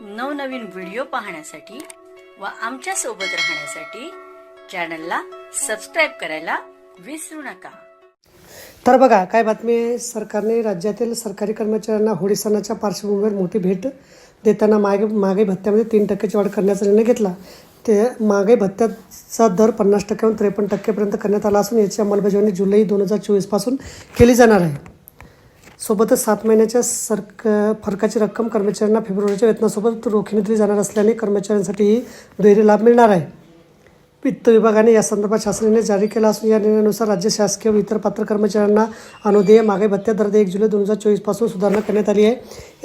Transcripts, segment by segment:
नवनवीन व्हिडिओ पाहण्यासाठी व आमच्यासोबत राहण्यासाठी चॅनलला सबस्क्राईब करायला विसरू नका. तर बघा काय बातमी आहे? सरकारने राज्यातील सरकारी कर्मचाऱ्यांना होळी सणाच्या पार्श्वभूमीवर मोठी भेट देताना मागे मागे भत्त्यामध्ये तीन टक्क्याची वाढ करण्याचा निर्णय घेतला. ते मागे भत्त्याचा दर पन्नास टक्क्याहून त्रेपन्न टक्क्यापर्यंत करण्यात आला असून याची अंमलबजावणी जुलै दोन हजार चोवीसपासून केली जाणार आहे. सोबतच सात महिन्याच्या सरक फरकाची रक्कम कर्मचाऱ्यांना फेब्रुवारीच्या वेतनासोबत रोखीने दिली जाणार असल्याने कर्मचाऱ्यांसाठीही दुहेरी लाभ मिळणार आहे. वित्त विभागाने या संदर्भात शासनाने जारी केला असून या निर्णयानुसार राज्य शासकीय व इतर पात्र कर्मचाऱ्यांना अनुदेय महागाई भत्त्या दर एक जुलै दोन हजार चोवीसपासून सुधारणा करण्यात आली आहे.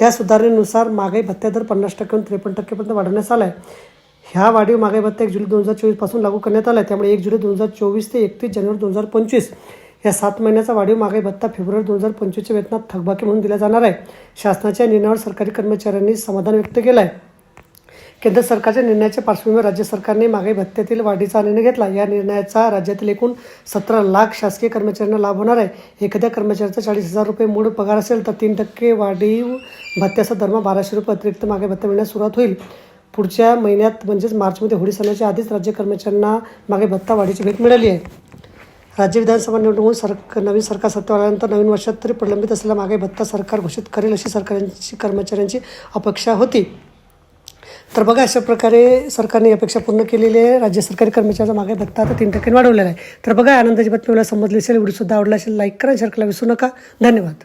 या सुधारणेनुसार महागाई भत्त्या दर पन्नास टक्क्याहून त्रेपन्न टक्केपर्यंत वाढवण्यात आला आहे ह्या वाढीव महागाई भत्ता एक जुलै दोन हजार चोवीसपासून लागू करण्यात आला आहे त्यामुळे एक जुलै दोन हजार चोवीस ते एकतीस जानेवारी दोन हजार पंचवीस या सात महिन्याचा वाढीव महागाई भत्ता फेब्रुवारी दोन हजार पंचवीसच्या वेतनात थकबाकी म्हणून दिला जाणार आहे. शासनाच्या निर्णयावर सरकारी कर्मचाऱ्यांनी समाधान व्यक्त केलं आहे केंद्र सरकारच्या निर्णयाच्या पार्श्वभूमीवर राज्य सरकारने महागाई भत्त्यातील वाढीचा निर्णय घेतला. या निर्णयाचा राज्यातील एकूण सतरा लाख शासकीय कर्मचाऱ्यांना लाभ होणार आहे. एखाद्या कर्मचाऱ्याचा चाळीस हजार रुपये मूळ पगार असेल तर तीन टक्के वाढीव भत्त्याचा दरमा बाराशे रुपये अतिरिक्त महागाई भत्ता मिळण्यास सुरुवात होईल. पुढच्या महिन्यात म्हणजेच मार्चमध्ये होळी सणाच्या आधीच राज्य कर्मचाऱ्यांना मागे भत्ता वाढीची भेट मिळाली आहे. राज्य विधानसभा निवडणूक सरक नवीन सरकार सत्तेवर आल्यानंतर नवीन वर्षात तरी प्रलंबित असलेला मागे भत्ता सरकार घोषित करेल अशी सरकारांची कर्मचाऱ्यांची अपेक्षा होती. तर बघा अशा प्रकारे सरकारने अपेक्षा पूर्ण केलेली आहे. राज्य सरकारी कर्मचाऱ्यांचा मागे भत्ता आता तीन टक्क्यांनी वाढवलेला आहे. तर बघा आनंदाची बातमी मला समजली असेल. व्हिडिओ सुद्धा आवडला असेल लाईक करा शेअर करायला विसरू नका. धन्यवाद.